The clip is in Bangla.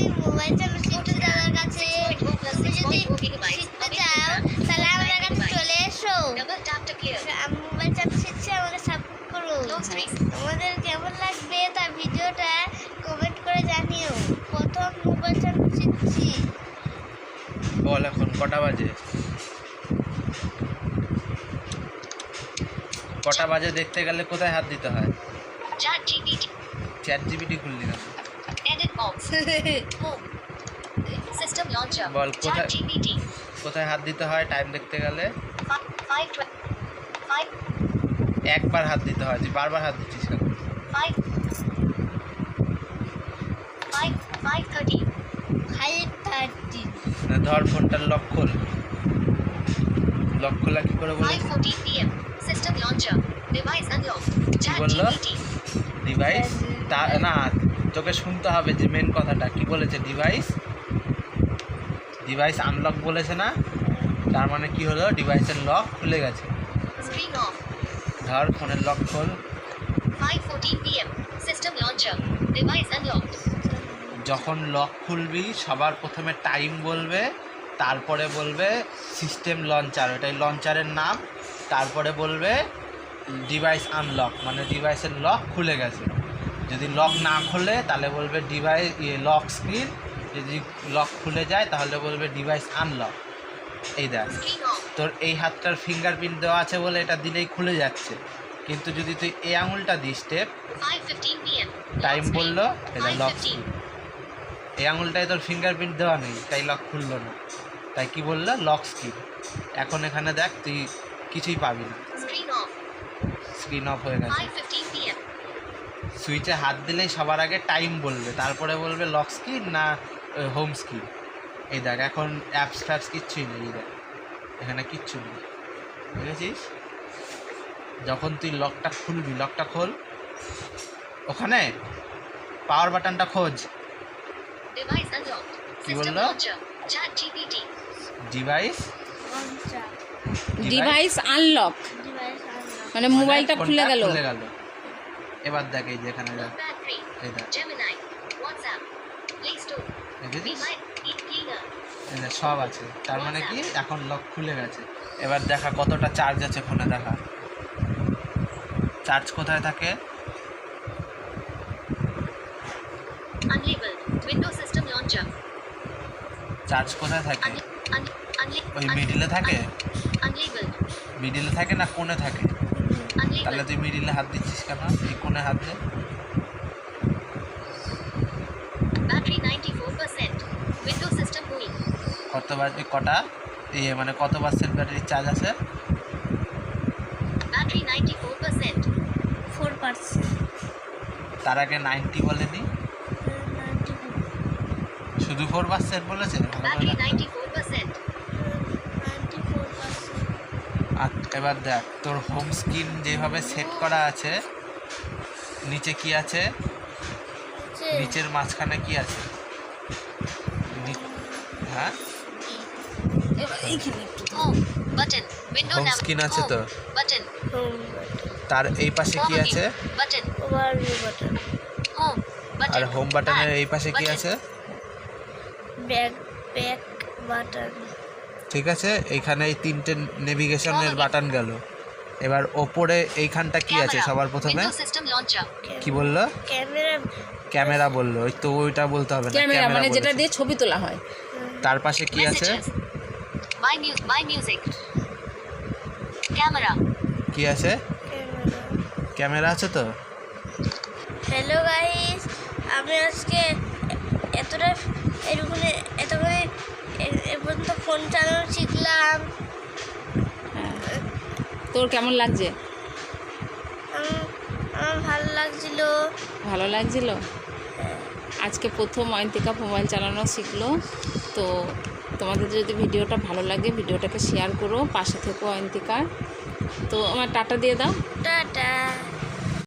আমি মোবাইল চালানো দাদার কাছে তুমি যদি শিখতে চাও তাহলে আমার কাছে চলে এসো মোবাইল শিখছি আমাকে সাপোর্ট করো তোমাদের কেমন লাগবে তা ভিডিওটা কমেন্ট করে জানিও প্রথম মোবাইল শিখছি বল এখন কটা বাজে? কটা বাজে দেখতে গেলে কোথায় হাত দিতে হয়. চ্যাট জিবিটি খুললি না System launcher. বল, কোথায়-. কোথায় হাত দিতে হয় টাইম দেখতে গেলে একবার হাত দিতে হয় তুই বারবার হাত দিচ্ছিস কেন ধর ফোনটার লক খোল লক খোলা কি করে বলে launcher. Device unlock. Chat বলল? GPT. ডিভাইস না তোকে শুনতে হবে যে মেন কথাটা। কি বলেছে ডিভাইস ডিভাইস আনলক বলেছে না? তার মানে কি হলো? ডিভাইসের লক খুলে গেছে। ধর ফোনের লক খোল. যখন লক খুলবি সবার প্রথমে টাইম বলবে তারপরে বলবে সিস্টেম লঞ্চার ওটাই লঞ্চারের নাম। তারপরে বলবে ডিভাইস আনলক মানে ডিভাইসের লক খুলে গেছে। যদি লক না খোলে তাহলে বলবে ডিভাইস ইয়ে লক স্ক্রিন যদি লক খুলে যায় তাহলে বলবে ডিভাইস আনলক এই দেখ। তোর এই হাতটার ফিঙ্গারপ্রিন্ট দেওয়া আছে বলে এটা দিলেই খুলে যাচ্ছে। কিন্তু যদি তুই এই আঙুলটা দিস PM. টাইম বলল এটা লক fifteen. এই আঙুলটায় তোর ফিঙ্গারপ্রিন্ট দেওয়া নেই তাই লক খুললো না। তাই কি বলল? লক স্ক্রিন এখন এখানে দেখ তুই কিছুই পাবি না। স্ক্রিন অফ হয়ে গেছে. সুইচে হাত দিলেই সবার আগে টাইম বলবে। তারপরে বলবে লক স্ক্রিন না হোম স্ক্রিন। এই দেখ এখন অ্যাপস ফ্যাপস কিচ্ছুই নেই এই দেখ। এখানে কিচ্ছু নেই। বুঝেছিস? যখন তুই লকটা খুলবি লকটা খোল। ওখানে পাওয়ার বাটনটা খোঁজ। কি বলল? ডিভাইস ডিভাইস আনলক মানে মোবাইলটা খুলে গেল। খুলে গেল। এবার দেখে যেখানে সব আছে। তার মানে কি? এখন লক খুলে গেছে। এবার দেখা কতটা চার্জ আছে ফোনে দেখা। চার্জ কোথায় থাকে? চার্জ কোথায় থাকে? ওই মিডিলে থাকে? মিডিলে থাকে না কোনে থাকে? তাহলে. তুই মিডিলে হাত দিচ্ছিস কেন এই কোণে হাত দে Battery 94%. Windows System GUI. কত বাজে কটা ইয়ে মানে কত পার্সেন্ট ব্যাটারি চার্জ আছে Battery 94%. ফোর পার্সেন্ট তার আগে নাইনটি বলেনি শুধু ফোর পার্সেন্ট বলেছে ভালো করে Battery দেখ তো। 94%. নাইনটি ফোর পার্সেন্ট আর এবার দেখ তোর হোম স্ক্রিন যেভাবে সেট করা আছে নিচে কি আছে? নিচের মাঝখানে কি আছে? হ্যাঁ? nav- screen আছে তো? তার এই পাশে কি আছে. আর হোম বাটনের এই পাশে কি আছে? ব্যাক ব্যাক বাটন ঠিক আছে? এইখানে এই তিনটে নেভিগেশনের. বাটন গেল। এবার ওপরে এইখানটা কি আছে সবার প্রথমে? কি বলল? ক্যামেরা ক্যামেরা বলল। ওই তো ওইটা বলতে হবে না ক্যামেরা মানে যেটা দিয়ে ছবি তোলা হয়। তার পাশে কি আছে. My music. Camera. কি আছে? ক্যামেরা ক্যামেরা আছে তো? হ্যালো গাইস আমি আজকে শিখলাম হ্যাঁ তোর কেমন লাগছে? আমার ভালো লাগছিল। ভালো লাগছিল? আজকে প্রথম অয়ন্তিকা মোবাইল চালানো শিখলো। তো তোমাদের যদি ভিডিওটা ভালো লাগে ভিডিওটাকে শেয়ার করো পাশে থেকো অয়ন্তিকার তো আমার টাটা দিয়ে দাও। টাটা।